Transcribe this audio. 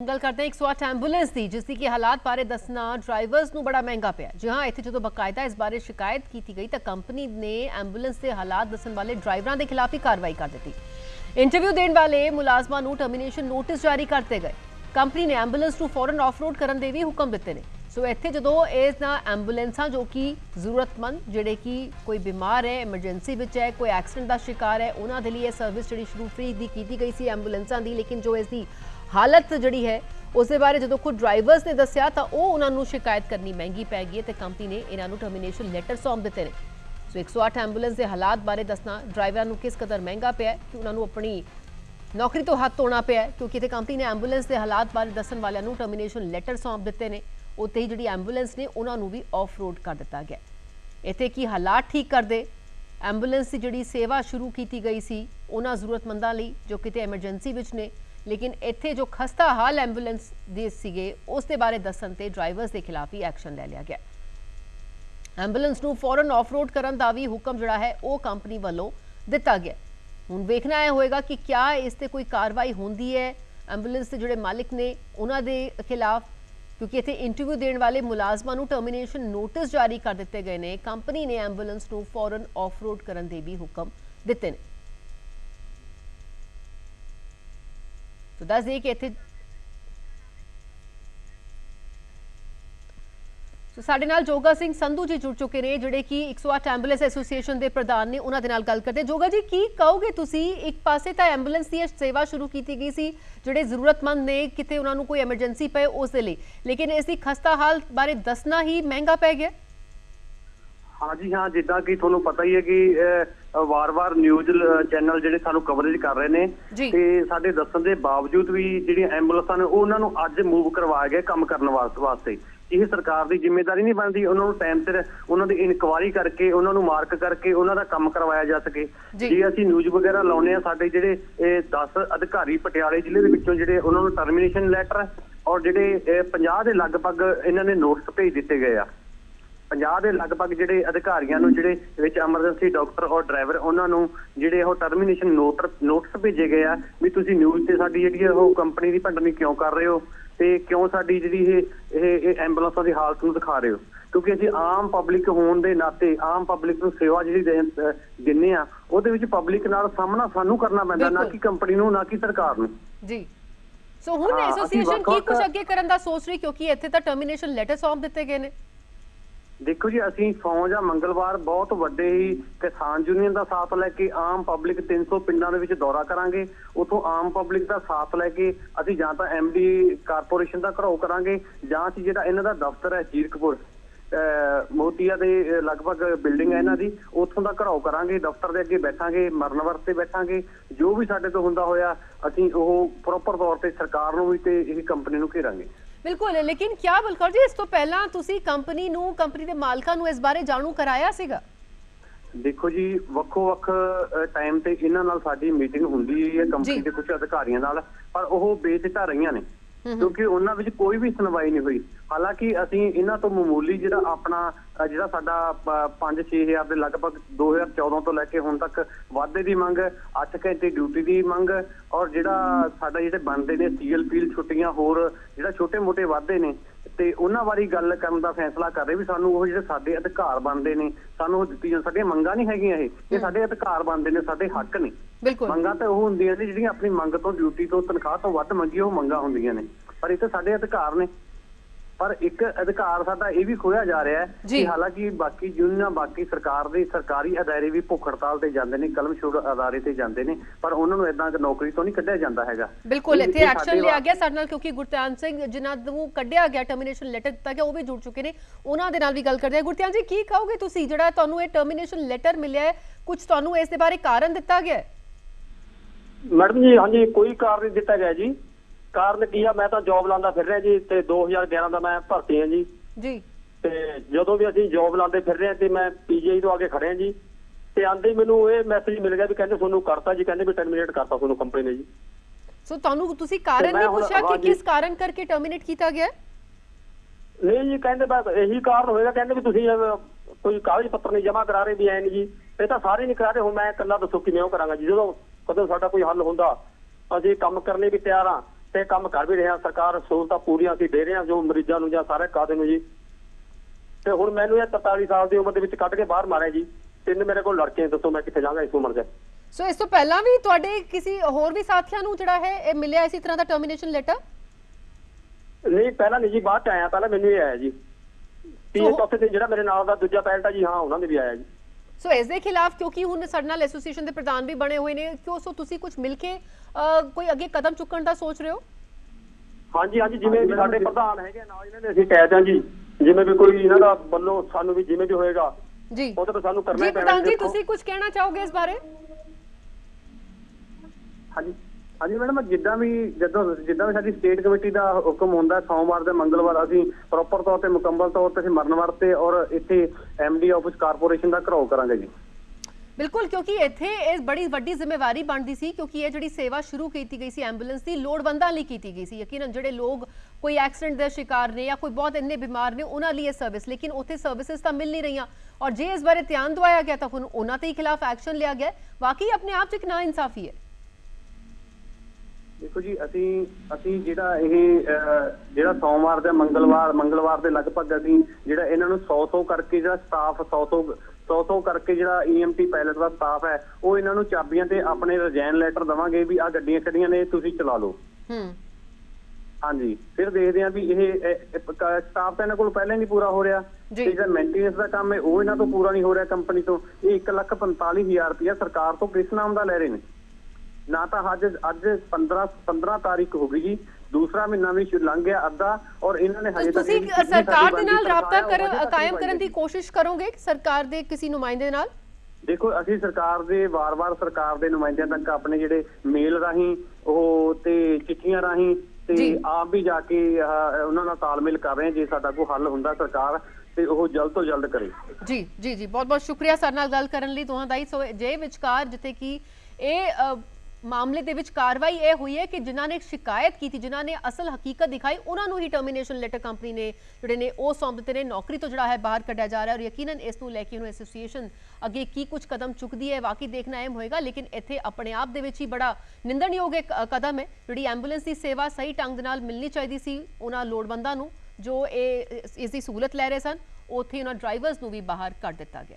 ਗੱਲ ਕਰਦੇ ਹਾਂ 108 ਐਂਬੂਲੈਂਸ ਦੀ, ਜਿਸ ਦੀ ਕਿ ਹਾਲਾਤ ਬਾਰੇ ਦੱਸਣਾ ਡਰਾਈਵਰਸ ਨੂੰ ਬੜਾ ਮਹਿੰਗਾ ਪਿਆ ਜੀ ਹਾਂ, ਇੱਥੇ ਜਦੋਂ ਬਕਾਇਦਾ ਇਸ ਬਾਰੇ ਸ਼ਿਕਾਇਤ ਕੀਤੀ ਗਈ ਤਾਂ ਕੰਪਨੀ ਨੇ ਐਂਬੂਲੈਂਸ ਦੇ ਹਾਲਾਤ ਦੱਸਣ ਵਾਲੇ ਡਰਾਈਵਰਾਂ ਦੇ ਖਿਲਾਫ ਹੀ ਕਾਰਵਾਈ ਕਰ ਦਿੱਤੀ। ਇੰਟਰਵਿਊ ਦੇਣ ਵਾਲੇ ਮੁਲਾਜ਼ਮਾਂ ਨੂੰ ਟਰਮੀਨੇਸ਼ਨ ਨੋਟਿਸ ਜਾਰੀ ਕਰਤੇ ਗਏ। ਕੰਪਨੀ ਨੇ ਐਂਬੂਲੈਂਸ ਨੂੰ ਫੌਰਨ ਆਫਰੋਡ ਕਰਨ ਦੇ ਵੀ ਹੁਕਮ ਦਿੱਤੇ ਨੇ। ਸੋ ਇੱਥੇ ਜਦੋਂ ਇਸ ਨਾ ਐਂਬੂਲੈਂਸਾਂ, ਜੋ ਕਿ ਜ਼ਰੂਰਤਮੰਦ, ਜਿਹੜੇ ਕਿ ਕੋਈ ਬਿਮਾਰ ਹੈ ਐਮਰਜੈਂਸੀ ਵਿੱਚ ਹੈ, ਕੋਈ ਐਕਸੀਡੈਂਟ ਦਾ ਸ਼ਿਕਾਰ ਹੈ, ਉਹਨਾਂ ਦੇ ਲਈ ਇਹ ਸਰਵਿਸ ਜਿਹੜੀ ਸ਼ੁਰੂ ਫ੍ਰੀ ਦੀ ਕੀਤੀ ਗਈ ਸੀ ਐਂਬੂਲੈਂਸਾਂ ਦੀ, ਲੇਕਿਨ ਜੋ ਇਸ ਦੀ ਹਾਲਤ ਜਿਹੜੀ ਹੈ ਉਸ ਦੇ ਬਾਰੇ ਜਦੋਂ ਖੁਦ ਡਰਾਈਵਰਸ ਨੇ ਦੱਸਿਆ, ਤਾਂ ਉਹ ਉਹਨਾਂ ਨੂੰ ਸ਼ਿਕਾਇਤ ਕਰਨੀ ਮਹਿੰਗੀ ਪੈ ਗਈ ਹੈ ਤੇ ਕੰਪਨੀ ਨੇ ਇਹਨਾਂ ਨੂੰ ਟਰਮੀਨੇਸ਼ਨ ਲੈਟਰ ਸੌਂਪ ਦਿੱਤੇ ਨੇ। ਸੋ 108 ਐਂਬੂਲੈਂਸ ਦੇ ਹਾਲਾਤ ਬਾਰੇ ਦੱਸਣਾ ਡਰਾਈਵਰਾਂ ਨੂੰ ਕਿਸ ਕਦਰ ਮਹਿੰਗਾ ਪਿਆ ਕਿ ਉਹਨਾਂ ਨੂੰ ਆਪਣੀ ਨੌਕਰੀ ਤੋਂ ਹੱਥ ਧੋਣਾ ਪਿਆ ਕਿਉਂਕਿ ਤੇ ਕੰਪਨੀ ਨੇ ਐਂਬੂਲੈਂਸ ਦੇ ਹਾਲਾਤ ਬਾਰੇ ਦੱਸਣ ਵਾਲਿਆਂ ਨੂੰ ਟਰਮੀਨੇਸ਼ਨ ਲੈਟਰ ਸੌਂਪ ਦਿੱਤੇ ਨੇ। ਉੱਥੇ ਹੀ ਜਿਹੜੀ ਐਂਬੂਲੈਂਸ ਨੇ, ਉਹਨਾਂ ਨੂੰ ਵੀ ਆਫ ਰੋਡ ਕਰ ਦਿੱਤਾ ਗਿਆ ਇੱਥੇ ਕੀ ਹਾਲਾਤ ਠੀਕ ਕਰਦੇ? ਐਂਬੂਲੈਂਸ ਦੀ ਜਿਹੜੀ ਸੇਵਾ ਸ਼ੁਰੂ ਕੀਤੀ ਗਈ ਸੀ, ਉਹਨਾਂ ਜ਼ਰੂਰਤਮੰਦਾਂ ਲਈ, ਜੋ ਕਿਤੇ ਐਮਰਜੈਂਸੀ ਵਿੱਚ ਨੇ ਲੇਕਿਨ ਇੱਥੇ ਜੋ ਖਸਤਾ ਹਾਲ ਐਂਬੂਲੈਂਸ ਦੇ ਸੀਗੇ, ਉਸ ਦੇ ਬਾਰੇ ਦੱਸਣ ਤੇ ਡਰਾਈਵਰਸ ਦੇ ਖਿਲਾਫ ਵੀ ਐਕਸ਼ਨ ਲੈ ਲਿਆ ਗਿਆ। ਐਂਬੂਲੈਂਸ ਨੂੰ ਫੌਰਨ ਆਫਰੋਡ ਕਰਨ ਦਾ ਵੀ ਹੁਕਮ ਜਿਹੜਾ ਹੈ, ਉਹ ਕੰਪਨੀ ਵੱਲੋਂ ਦਿੱਤਾ ਗਿਆ। ਹੁਣ ਵੇਖਣਾ ਇਹ ਹੋਏਗਾ ਕਿ ਕਿਆ ਇਸ ਤੇ ਕੋਈ ਕਾਰਵਾਈ ਹੁੰਦੀ ਹੈ। ਐਂਬੂਲੈਂਸ ਦੇ ਜਿਹੜੇ ਮਾਲਕ ਨੇ, ਉਹਨਾਂ ਦੇ ਖਿਲਾਫ, ਕਿਉਂਕਿ ਇੱਥੇ ਇੰਟਰਵਿਊ ਦੇਣ ਵਾਲੇ ਮੁਲਾਜ਼ਮਾਂ ਨੂੰ ਟਰਮੀਨੇਸ਼ਨ ਨੋਟਿਸ ਜਾਰੀ ਕਰ ਦਿੱਤੇ ਗਏ ਨੇ। ਕੰਪਨੀ ਨੇ ਐਂਬੂਲੈਂਸ ਨੂੰ ਫੌਰਨ ਆਫਰੋਡ ਕਰਨ ਦੇ ਵੀ ਹੁਕਮ ਦਿੱਤੇ ਨੇ। ਸੋ ਦੱਸ ਦਈਏ ਕਿ ਇੱਥੇ ਸੋ ਸਾਡੇ ਨਾਲ ਜੋਗਾ ਸਿੰਘ ਸੰਧੂ ਜੀ ਜੁੜ ਚੁੱਕੇ ਨੇ, ਜਿਹੜੇ ਕਿ 108 ਐਂਬੂਲੈਂਸ ਐਸੋਸੀਏਸ਼ਨ ਦੇ ਪ੍ਰਧਾਨ ਨੇ ਉਹਨਾਂ ਦੇ ਨਾਲ ਗੱਲ ਕਰਦੇ। ਜੋਗਾ ਜੀ, ਕੀ ਕਹੋਗੇ ਤੁਸੀਂ? ਇੱਕ ਪਾਸੇ ਤਾਂ ਐਂਬੂਲੈਂਸ ਦੀ ਸੇਵਾ ਸ਼ੁਰੂ ਕੀਤੀ ਗਈ ਸੀ, ਜਿਹੜੇ ਜ਼ਰੂਰਤਮੰਦ ਨੇ, ਕਿਤੇ ਉਹਨਾਂ ਨੂੰ ਕੋਈ ਐਮਰਜੈਂਸੀ ਪਏ ਉਸ ਦੇ ਲਈ, ਲੇਕਿਨ ਇਸ ਦੀ ਖਸਤਾ ਹਾਲ ਬਾਰੇ ਦੱਸਣਾ ਹੀ ਮਹਿੰਗਾ ਪੈ ਗਿਆ। ਹਾਂਜੀ, ਹਾਂ, ਜਿੱਦਾਂ ਕਿ ਤੁਹਾਨੂੰ ਪਤਾ ਹੀ ਹੈ ਕਿ ਵਾਰ-ਵਾਰ ਨਿਊਜ਼ ਚੈਨਲ ਜਿਹੜੇ ਸਾਨੂੰ ਕਵਰੇਜ ਕਰ ਰਹੇ ਨੇ। ਤੇ ਸਾਡੇ ਦੱਸਣ ਦੇ ਬਾਵਜੂਦ ਵੀ ਜਿਹੜੀਆਂ ਐਂਬੂਲੈਂਸਾਂ ਨੇ ਉਹ ਉਹਨਾਂ ਨੂੰ ਅੱਜ ਮੂਵ ਕਰਵਾਇਆ ਗਿਆ ਕੰਮ ਕਰਨ ਵਾਸ- ਵਾਸਤੇ ਇਹ ਸਰਕਾਰ ਦੀ ਜ਼ਿੰਮੇਵਾਰੀ ਨਹੀਂ ਬਣਦੀ ਉਹਨਾਂ ਨੂੰ ਟਾਈਮ ਤੇ ਉਹਨਾਂ ਦੀ ਇਨਕੁਆਇਰੀ ਕਰਕੇ ਉਹਨਾਂ ਨੂੰ ਮਾਰਕ ਕਰਕੇ ਉਹਨਾਂ ਦਾ ਕੰਮ ਕਰਵਾਇਆ ਜਾ ਸਕੇ ਜੀ। ਅਸੀਂ ਨਿਊਜ਼ ਵਗੈਰਾ ਲਾਉਨੇ ਆ ਸਾਡੇ ਜਿਹੜੇ ਇਹ 10 ਅਧਿਕਾਰੀ ਪਟਿਆਲੇ ਜ਼ਿਲ੍ਹੇ ਦੇ ਵਿੱਚੋਂ ਜਿਹੜੇ ਉਹਨਾਂ ਨੂੰ ਟਰਮੀਨੇਸ਼ਨ ਲੈਟਰ ਔਰ ਜਿਹੜੇ ਇਹ 50 ਦੇ ਲਗਭਗ ਇਹਨਾਂ ਨੇ ਨੋਟਿਸ ਭੇਜ ਦਿੱਤੇ ਗਏ ਆ 50 ਦੇ ਲਗਭਗ ਜਿਹੜੇ ਅਧਿਕਾਰੀਆਂ ਨੂੰ ਜਿਹੜੇ ਵਿੱਚ ਐਮਰਜੈਂਸੀ ਡਾਕਟਰ ਔਰ ਡਰਾਈਵਰ ਉਹਨਾਂ ਨੂੰ ਜਿਹੜੇ ਉਹ ਟਰਮੀਨੇਸ਼ਨ ਨੋਟਿਸ ਨੋਟਿਸ ਭੇਜੇ ਗਏ ਆ ਵੀ ਤੁਸੀਂ ਨਿਊਜ਼ ਤੇ ਸਾਡੀ ਜਿਹੜੀ ਉਹ ਕੰਪਨੀ ਦੀ ਭੰਡਣੀ ਕਿਉਂ ਕਰ ਰਹੇ ਹੋ ਤੇ ਕਿਉਂ ਸਾਡੀ ਜਿਹੜੀ ਇਹ ਇਹ ਇਹ ਐਂਬੂਲੈਂਸਾਂ ਦੀ ਹਾਲਤ ਨੂੰ ਦਿਖਾ ਰਹੇ ਹੋ। ਕਿਉਂਕਿ ਅਸੀਂ ਆਮ ਪਬਲਿਕ ਹੋਣ ਦੇ ਨਾਤੇ ਆਮ ਪਬਲਿਕ ਨੂੰ ਸੇਵਾ ਜਿਹੜੀ ਦੇ- ਅਹ ਦਿੰਦੇ ਆ ਉਹਦੇ ਵਿੱਚ ਪਬਲਿਕ ਨਾਲ ਸਾਹਮਣਾ ਸਾਨੂੰ ਕਰਨਾ ਪੈਂਦਾ ਨਾ। ਕਿ ਕੰਪਨੀ ਨੂੰ ਨਾ ਕਿ ਸਰਕਾਰ ਨੂੰ। ਜੀ। ਸੋ ਹੁਣ ਐਸੋਸੀਏਸ਼ਨ ਕੀ ਕੁਝ ਅੱਗੇ ਕਰਨ ਦਾ ਸੋਚ ਰਹੀ ਕਿਉਂਕਿ ਇੱਥੇ ਤਾਂ ਟਰਮੀਨੇਸ਼ਨ ਲੈਟਰ ਸੌਂਪ ਦਿੱਤੇ ਗਏ ਨੇ। ਦੇਖੋ ਜੀ, ਅਸੀਂ ਸੌਂ ਜਾਂ ਮੰਗਲਵਾਰ ਬਹੁਤ ਵੱਡੇ ਹੀ ਕਿਸਾਨ ਯੂਨੀਅਨ ਦਾ ਸਾਥ ਲੈ ਕੇ ਆਮ ਪਬਲਿਕ 300 ਪਿੰਡਾਂ ਦੇ ਵਿੱਚ ਦੌਰਾ ਕਰਾਂਗੇ। ਉਥੋਂ ਆਮ ਪਬਲਿਕ ਦਾ ਸਾਥ ਲੈ ਕੇ ਅਸੀਂ ਜਾਂ ਤਾਂ ਐਮਡੀ ਕਾਰਪੋਰੇਸ਼ਨ ਦਾ ਘਰੋ ਕਰਾਂਗੇ ਜਾਂ ਅਸੀਂ ਜਿਹੜਾ ਇਹਨਾਂ ਦਾ ਦਫ਼ਤਰ ਹੈ ਜੀਰਕਪੁਰ, ਅਹ, ਮੋਤੀਆ ਦੇ ਲਗਭਗ ਬਿਲਡਿੰਗ ਹੈ ਇਹਨਾਂ ਦੀ, ਉੱਥੋਂ ਦਾ ਘਰਾਓ ਕਰਾਂਗੇ, ਦਫ਼ਤਰ ਦੇ ਅੱਗੇ ਬੈਠਾਂਗੇ, ਮਰਨ ਵਰਤ ਤੇ ਬੈਠਾਂਗੇ। ਜੋ ਵੀ ਸਾਡੇ ਤੋਂ ਹੁੰਦਾ ਹੋਇਆ, ਅਸੀਂ ਉਹ ਪ੍ਰੋਪਰ ਤੌਰ ਤੇ ਸਰਕਾਰ ਨੂੰ ਵੀ ਤੇ ਇਹ ਕੰਪਨੀ ਨੂੰ ਘੇਰਾਂਗੇ। ਬਿਲਕੁਲ ਲੇਕਿਨ ਕਿਆ ਬਲਕੌਰ ਜੀ ਇਸ ਤੋਂ ਪਹਿਲਾਂ ਤੁਸੀਂ ਕੰਪਨੀ ਨੂੰ ਕੰਪਨੀ ਦੇ ਮਾਲਕਾਂ ਨੂੰ ਇਸ ਬਾਰੇ ਜਾਣੂ ਕਰਾਇਆ ਸੀਗਾ ਦੇਖੋ ਜੀ ਵੱਖੋ ਵੱਖ ਟਾਈਮ ਤੇ ਇਹਨਾਂ ਨਾਲ ਸਾਡੀ ਮੀਟਿੰਗ ਹੁੰਦੀ ਹੈ। ਕੰਪਨੀ ਦੇ ਕੁਝ ਅਧਿਕਾਰੀਆਂ ਨਾਲ ਪਰ ਉਹ ਬੇਸਿੱਟਾ ਰਹੀਆਂ ਨੇ ਕਿਉਂਕਿ ਉਹਨਾਂ ਵਿੱਚ ਕੋਈ ਵੀ ਸੁਣਵਾਈ ਨਹੀਂ ਹੋਈ। ਹਾਲਾਂਕਿ ਅਸੀਂ ਇਹਨਾਂ ਤੋਂ ਮਾਮੂਲੀ ਜਿਹੜਾ ਆਪਣਾ ਜਿਹੜਾ ਸਾਡਾ 5-6000 ਦੇ ਲਗਭਗ 2014 ਤੋਂ ਲੈ ਕੇ ਹੁਣ ਤੱਕ ਵਾਧੇ ਦੀ ਮੰਗ 8 ਘੰਟੇ ਡਿਊਟੀ ਦੀ ਮੰਗ ਔਰ ਜਿਹੜਾ ਸਾਡਾ ਜਿਹੜੇ ਬਣਦੇ ਨੇ ਸੀਐਲਪੀਲ ਛੁੱਟੀਆਂ ਹੋਰ ਜਿਹੜਾ ਛੋਟੇ-ਮੋਟੇ ਵਾਧੇ ਨੇ ਤੇ ਉਹਨਾਂ ਬਾਰੇ ਗੱਲ ਕਰਨ ਦਾ ਫੈਸਲਾ ਕਰ ਰਹੇ ਵੀ ਸਾਨੂੰ ਉਹ ਜਿਹੜੇ ਸਾਡੇ ਅਧਿਕਾਰ ਬਣਦੇ ਨੇ ਸਾਨੂੰ ਉਹ ਦਿੱਤੀ ਜਾਣ ਸਾਡੀਆਂ ਮੰਗਾਂ ਨਹੀਂ ਹੈਗੀਆਂ ਇਹ। ਇਹ ਸਾਡੇ ਅਧਿਕਾਰ ਬਣਦੇ ਨੇ ਸਾਡੇ ਹੱਕ ਨੇ। ਮੰਗਾਂ ਤਾਂ ਉਹ ਹੁੰਦੀਆਂ ਨੇ ਜਿਹੜੀਆਂ ਆਪਣੀ ਮੰਗ ਤੋਂ ਡਿਊਟੀ ਤੋਂ ਤਨਖਾਹ ਤੋਂ ਵੱਧ ਮੰਗੀ ਉਹ ਮੰਗਾਂ ਹੁੰਦੀਆਂ ਨੇ। ਪਰ ਇਹ ਤਾਂ ਸਾਡੇ ਅਧਿਕਾਰ ਨੇ। ਪਰ ਇੱਕ ਅਧਿਕਾਰ ਸਾਡਾ ਇਹ ਵੀ ਖੋਇਆ ਜਾ ਰਿਹਾ ਹੈ। ਕਿ ਹਾਲਾਂਕਿ ਬਾਕੀ ਯੂਨੀਅਨਾਂ ਬਾਕੀ ਸਰਕਾਰ ਦੇ ਸਰਕਾਰੀ ਅਦਾਰੇ ਵੀ ਭੁੱਖ ਹੜਤਾਲ ਤੇ ਜਾਂਦੇ ਨੇ ਕਲਮ ਛੋੜ ਅਦਾਰੇ ਤੇ ਜਾਂਦੇ ਨੇ ਪਰ ਉਹਨਾਂ ਨੂੰ ਇਦਾਂ ਨੌਕਰੀ ਤੋਂ ਨਹੀਂ ਕੱਢਿਆ ਜਾਂਦਾ ਹੈਗਾ। ਬਿਲਕੁਲ ਇੱਥੇ ਐਕਸ਼ਨ ਲਿਆ ਗਿਆ ਸਾਡੇ ਨਾਲ ਕਿਉਂਕਿ ਗੁਰਤਿਆਨ ਸਿੰਘ ਜਿਨ੍ਹਾਂ ਨੂੰ ਕੱਢਿਆ ਗਿਆ ਟਰਮੀਨੇਸ਼ਨ ਲੈਟਰ ਦਿੱਤਾ ਗਿਆ ਉਹ ਵੀ ਜੁੜ ਚੁੱਕੇ ਨੇ। ਉਹਨਾਂ ਦੇ ਨਾਲ ਵੀ ਗੱਲ ਕਰਦੇ ਹਾਂ। ਗੁਰਤਿਆਨ ਜੀ ਕੀ ਕਹੋਗੇ ਤੁਸੀਂ? ਜਿਹੜਾ ਤੁਹਾਨੂੰ ਇਹ ਟਰਮੀਨੇਸ਼ਨ ਲੈਟਰ ਮਿਲਿਆ ਹੈ ਕੁਝ ਤੁਹਾਨੂੰ ਇਸ ਦੇ ਬਾਰੇ ਕਾਰਨ ਦਿੱਤਾ ਗਿਆ ਹੈ? ਮੈਡਮ ਜੀ ਹਾਂਜੀ ਕੋਈ ਕਾਰਨ ਨਹੀਂ ਦਿੱਤਾ ਗਿਆ ਜੀ। ਕਾਰਨ ਕੀ ਆ? ਮੈਂ ਤਾਂ ਜੌਬ ਲਾਉਂਦਾ ਫਿਰ ਰਿਹਾ ਜੀ ਤੇ 2011 ਦਾ ਮੈਂ ਭਰਤੀ ਹਾਂ ਜੀ। ਜੀ। ਤੇ ਜਦੋਂ ਵੀ ਅਸੀਂ ਜੌਬ ਲਾਉਂਦੇ ਫਿਰ ਰਹੇ ਤੇ ਮੈਂ ਪੀਜੀਆਈ ਤੋਂ ਆ ਕੇ ਖੜਿਆ ਜੀ। ਤੇ ਆਂਦੇ ਮੈਨੂੰ ਇਹ ਮੈਸੇਜ ਮਿਲ ਗਿਆ ਵੀ ਕਹਿੰਦੇ ਤੁਹਾਨੂੰ ਕਰਤਾ ਜੀ ਕਹਿੰਦੇ ਵੀ ਟਰਮੀਨੇਟ ਕਰਤਾ ਤੁਹਾਨੂੰ ਕੰਪਨੀ ਨੇ ਜੀ। ਸੋ ਤੁਹਾਨੂੰ ਤੁਸੀਂ ਕਾਰਨ ਨਹੀਂ ਪੁੱਛਿਆ ਕਿ। ਕਿਸ ਕਾਰਨ ਕਰਕੇ ਟਰਮੀਨੇਟ ਕੀਤਾ ਗਿਆ? ਨਹੀਂ ਜੀ ਕਹਿੰਦੇ ਬਸ ਇਹੀ ਕਾਰਨ ਹੋਏਗਾ ਕਹਿੰਦੇ ਵੀ ਤੁਸੀਂ ਕੋਈ ਕਾਗਜ਼ ਪੱਤਰ ਨਹੀਂ ਜਮ੍ਹਾਂ ਕਰਾ ਰਹੇ ਵੀ ਐ ਨਹੀਂ ਜੀ। ਇਹ ਤਾਂ ਸਾਰੇ ਨਹੀਂ ਕਰਾ ਰਹੇ ਹੁਣ ਮੈਂ ਇਕੱਲਾ ਦੱਸੋ ਕਿਵੇਂ ਉਹ ਕਰਾਂਗਾ ਜੀ। ਜਦੋਂ ਕਦੋਂ ਸਾਡਾ ਕੋਈ ਹੱਲ ਹੁੰਦਾ ਅਸੀਂ ਕੰਮ ਕਰਨੇ ਵੀ ਤਿਆਰ ਆ ਤੇ ਕੰਮ ਕਰ ਵੀ ਰਹੇ ਹਾਂ ਸਰਕਾਰ ਸਹੂਲਤਾਂ ਪੂਰੀਆਂ ਅਸੀਂ ਦੇ ਰਹੇ ਹਾਂ ਜੋ ਮਰੀਜ਼ਾਂ ਨੂੰ ਜਾਂ ਸਾਰੇ ਕਾਦੇ ਨੂੰ ਜੀ। ਤੇ ਹੁਣ ਮੈਨੂੰ ਇਹ 43 ਸਾਲ ਦੀ ਉਮਰ ਦੇ ਵਿੱਚ ਕੱਢ ਕੇ ਬਾਹਰ ਮਾਰਿਆ ਜੀ ਤਿੰਨ ਮੇਰੇ ਕੋਲ ਲੜਕੇ ਦੱਸੋ ਮੈਂ ਕਿੱਥੇ ਜਾਵਾਂਗਾ ਇਸ ਉਮਰ 'ਚ? ਸੋ ਇਸ ਤੋਂ ਪਹਿਲਾਂ ਵੀ ਤੁਹਾਡੇ ਕਿਸੇ ਹੋਰ ਵੀ ਸਾਥੀਆਂ ਨੂੰ ਜਿਹੜਾ ਹੈ ਇਹ ਮਿਲਿਆ ਇਸੇ ਤਰ੍ਹਾਂ ਦਾ ਟਰਮੀਨੇਸ਼ਨ ਲੈਟਰ ਨਹੀਂ ਪਹਿਲਾਂ ਨਹੀਂ ਜੀ ਬਾਅਦ ਚ ਆਇਆ ਪਹਿਲਾਂ ਮੈਨੂੰ ਹੀ ਆਇਆ ਜੀ। ਸੋ- ਚੌਥੇ ਦਿਨ ਜਿਹੜਾ ਮੇਰੇ ਨਾਲ ਦਾ ਦੂਜਾ ਪੈਰਟ ਆ ਜੀ ਹਾਂ ਉਹਨਾਂ ਦੇ ਵੀ ਆਇਆ ਜੀ। ਸੋ ਇਸ ਦੇ ਖਿਲਾਫ ਕਿਉਂਕਿ ਹੁਣ ਸਾਡੇ ਨਾਲ ਐਸੋਸੀਏਸ਼ਨ ਦੇ ਪ੍ਰਧਾਨ ਵੀ ਬਣੇ ਹੋਏ ਨੇ ਕਿਉਂ? ਸੋ ਤੁਸੀਂ ਕੁਝ ਮਿਲ ਕੇ ਕੋਈ ਅੱਗੇ ਕਦਮ ਚੁੱਕਣ ਦਾ ਸੋਚ ਰਹੇ ਹੋ? ਹਾਂਜੀ ਹਾਂਜੀ ਜਿਵੇਂ ਵੀ ਸਾਡੇ ਪ੍ਰਧਾਨ ਹੈਗੇ ਨਾਲ ਇਹਨਾਂ ਦੇ ਅਸੀਂ ਕਹਿ ਦਿਆਂ ਜੀ। ਜਿਵੇਂ ਵੀ ਕੋਈ ਇਹਨਾਂ ਦਾ ਵੱਲੋਂ ਸਾਨੂੰ ਵੀ ਜਿਵੇਂ ਵੀ ਹੋਏਗਾ ਜੀ। ਉਹਦੇ ਤੋਂ ਸਾਨੂੰ ਕਰਨਾ ਜੀ ਹੀ ਪੈਣਾ ਪ੍ਰਧਾਨ ਜੀ। ਤੁਸੀਂ ਕੁਝ ਕਹਿਣਾ ਚਾਹੋਗੇ ਇਸ ਬਾਰੇ? ਹਾਂਜੀ। ਹਾਂਜੀ ਮੈਡਮ, ਜਿੱਦਾਂ ਵੀ ਜਦੋਂ ਜਿੱਦਾਂ ਵੀ ਸਾਡੀ ਸਟੇਟ ਕਮੇਟੀ ਦਾ ਹੁਕਮ ਹੁੰਦਾ, ਸੋਮਵਾਰ ਤੇ ਮੰਗਲਵਾਰ ਅਸੀਂ ਪ੍ਰੋਪਰ ਤੌਰ ਤੇ ਮੁਕੰਮਲ ਤੌਰ ਤੇ ਅਸੀਂ ਮਰਨਵਾਰ ਤੇ ਔਰ ਇੱਥੇ ਐਮਡੀ ਆਫਿਸ ਕਾਰਪੋਰੇਸ਼ਨ ਦਾ ਘਰਾਓ ਕਰਾਂਗੇ ਜੀ। ਬਿਲਕੁਲ, ਕਿਉਂਕਿ ਇੱਥੇ ਇਹ ਬੜੀ ਵੱਡੀ ਜ਼ਿੰਮੇਵਾਰੀ ਬਣਦੀ ਸੀ, ਕਿਉਂਕਿ ਇਹ ਜਿਹੜੀ ਸੇਵਾ ਸ਼ੁਰੂ ਕੀਤੀ ਗਈ ਸੀ ਐਂਬੂਲੈਂਸ ਦੀ, ਲੋੜਵੰਦਾਂ ਲਈ ਕੀਤੀ ਗਈ ਸੀ। ਯਕੀਨਨ ਜਿਹੜੇ ਲੋਕ ਕੋਈ ਐਕਸੀਡੈਂਟ ਦੇ ਸ਼ਿਕਾਰ ਨੇ ਜਾਂ ਕੋਈ ਬਹੁਤ ਇੰਨੇ ਬਿਮਾਰ ਨੇ, ਉਹਨਾਂ ਲਈ ਇਹ ਸਰਵਿਸ ਲੇਕਿਨ ਉੱਥੇ ਸਰਵਿਸਿਜ਼ ਤਾਂ ਮਿਲ ਨਹੀਂ ਰਹੀਆਂ। ਔਰ ਜੇ ਇਸ ਬਾਰੇ ਧਿਆਨ ਦਵਾਇਆ ਗਿਆ ਤਾਂ ਹੁਣ ਉਹਨਾਂ ਤੇ ਹੀ ਖਿਲਾਫ ਐਕਸ਼ਨ ਲਿਆ ਗਿਆ ਵਾਕਈ ਆਪਣੇ ਆਪ 'ਚ ਇੱਕ ਨਾ ਇਨਸਾਫੀ ਹੈ। ਦੇਖੋ ਜੀ ਅਸੀਂ ਅਸੀਂ ਜਿਹੜਾ ਇਹ ਜਿਹੜਾ ਸੋਮਵਾਰ ਤੇ ਮੰਗਲਵਾਰ ਮੰਗਲਵਾਰ ਦੇ ਲਗਭਗ ਅਸੀਂ ਜਿਹੜਾ ਇਹਨਾਂ ਨੂੰ 100 100 ਕਰਕੇ ਜਿਹੜਾ ਸਟਾਫ 100 100 100 100 ਕਰਕੇ ਜਿਹੜਾ ਈਐਮਟੀ ਪਾਇਲਟ ਦਾ ਸਟਾਫ ਹੈ ਉਹ ਇਹਨਾਂ ਨੂੰ ਚਾਬੀਆਂ ਤੇ ਆਪਣੇ ਰਜੈਨ ਲੈਟਰ ਦਵਾਂਗੇ ਵੀ ਆ ਗੱਡੀਆਂ ਖੜੀਆਂ ਨੇ ਤੁਸੀਂ ਚਲਾ ਲਓ। ਹੂੰ। ਹਾਂਜੀ। ਫਿਰ ਦੇਖਦੇ ਹਾਂ ਵੀ ਇਹ ਸਟਾਫ ਤਾਂ ਇਹਨਾਂ ਕੋਲ ਪਹਿਲਾਂ ਨਹੀਂ ਪੂਰਾ ਹੋ ਰਿਹਾ। ਤੇ ਜਿਹੜਾ ਮੇਨਟੇਨੈਂਸ ਦਾ ਕੰਮ ਹੈ ਉਹ ਇਹਨਾਂ ਤੋਂ ਪੂਰਾ ਨਹੀਂ ਹੋ ਰਿਹਾ ਕੰਪਨੀ ਤੋਂ। ਇਹ 145000 ਰੁਪਇਆ ਸਰਕਾਰ ਤੋਂ ਕਿਸ ਨਾਮ ਦਾ ਲੈ ਰਹੇ ਨੇ? ਨਾ ਤਾਂ ਅੱਜ ਅੱਜ 15 15 ਤਾਰੀਖ ਹੋ ਗਈ ਜੀ ਦੂਸਰਾ ਮਹੀਨਾ ਵੀ ਲੰਘ ਗਿਆ ਅੱਧਾ ਔਰ ਇਹਨਾਂ ਨੇ ਹਜੇ ਤੱਕ ਤੁਸੀਂ ਸਰਕਾਰ ਦੇ ਨਾਲ ਰਾਬਤਾ ਸਰਕਾਰ ਕਰ ਹੈ, ਉਹ ਹਜੇ ਤੱਕ ਕਾਇਮ ਕਰਨ ਦੀ ਕੋਸ਼ਿਸ਼ ਕਰੋਗੇ ਸਰਕਾਰ ਦੇ ਕਿਸੇ ਨੁਮਾਇੰਦੇ ਨਾਲ? ਦੇਖੋ ਅਸੀਂ ਸਰਕਾਰ ਦੇ ਵਾਰ-ਵਾਰ ਸਰਕਾਰ ਦੇ ਨੁਮਾਇੰਦਿਆਂ ਤੱਕ ਆਪਣੇ ਜਿਹੜੇ ਮੇਲ ਰਾਹੀਂ ਉਹ ਤੇ ਚਿੱਠੀਆਂ ਰਾਹੀਂ ਤੇ। ਆਪ ਵੀ ਜਾ ਕੇ ਉਹਨਾਂ ਨਾਲ ਤਾਲਮੇਲ ਕਰ ਰਹੇ ਹਾਂ ਜੇ ਸਾਡਾ ਕੋਈ ਹੱਲ ਹੁੰਦਾ ਸਰਕਾਰ ਤੇ ਉਹ ਜਲਦ ਤੋਂ ਜਲਦ ਕਰੇ। ਜੀ ਜੀ ਜੀ ਬਹੁਤ ਬਹੁਤ ਸ਼ੁਕਰੀਆ ਸਾਡੇ ਨਾਲ ਗੱਲ ਕਰਨ ਲਈ ਦੋਹਾਂ ਦਾ ਹੀ ਸੋ ਜੇ ਵਿਚਕਾਰ ਜਿੱਥੇ ਕਿ ਇਹ ਮਾਮਲੇ ਦੇ ਵਿੱਚ ਕਾਰਵਾਈ ਇਹ ਹੋਈ ਹੈ ਕਿ ਜਿਨ੍ਹਾਂ ਨੇ ਸ਼ਿਕਾਇਤ ਕੀਤੀ, ਜਿਨ੍ਹਾਂ ਨੇ ਅਸਲ ਹਕੀਕਤ ਦਿਖਾਈ, ਉਹਨਾਂ ਨੂੰ ਹੀ ਟਰਮੀਨੇਸ਼ਨ ਲੈਟਰ ਕੰਪਨੀ ਨੇ ਜਿਹੜੇ ਨੇ ਉਹ ਸੌਂਪ ਦਿੱਤੇ ਨੇ। ਨੌਕਰੀ ਤੋਂ ਜਿਹੜਾ ਹੈ ਬਾਹਰ ਕੱਢਿਆ ਜਾ ਰਿਹਾ ਔਰ ਯਕੀਨਨ ਇਸ ਨੂੰ ਲੈ ਕੇ ਹੁਣ ਐਸੋਸੀਏਸ਼ਨ ਅੱਗੇ ਕੀ ਕੁਝ ਕਦਮ ਚੁੱਕਦੀ ਹੈ ਵਾਕਈ ਦੇਖਣਾ ਅਹਿਮ ਹੋਏਗਾ, ਲੇਕਿਨ ਇੱਥੇ ਆਪਣੇ ਆਪ ਦੇ ਵਿੱਚ ਹੀ ਬੜਾ ਨਿੰਦਣਯੋਗ ਇੱਕ ਕਦਮ ਹੈ। ਜਿਹੜੀ ਐਂਬੂਲੈਂਸ ਦੀ ਸੇਵਾ ਸਹੀ ਢੰਗ ਦੇ ਨਾਲ ਮਿਲਣੀ ਚਾਹੀਦੀ ਸੀ ਉਹਨਾਂ ਲੋੜਵੰਦਾਂ ਨੂੰ, ਜੋ ਇਹ, ਇਸ ਦੀ ਸਹੂਲਤ ਲੈ ਰਹੇ ਸਨ, ਉੱਥੇ ਉਹਨਾਂ ਡਰਾਈਵਰਸ ਨੂੰ ਵੀ ਬਾਹਰ ਕੱਢ ਦਿੱਤਾ ਗਿਆ।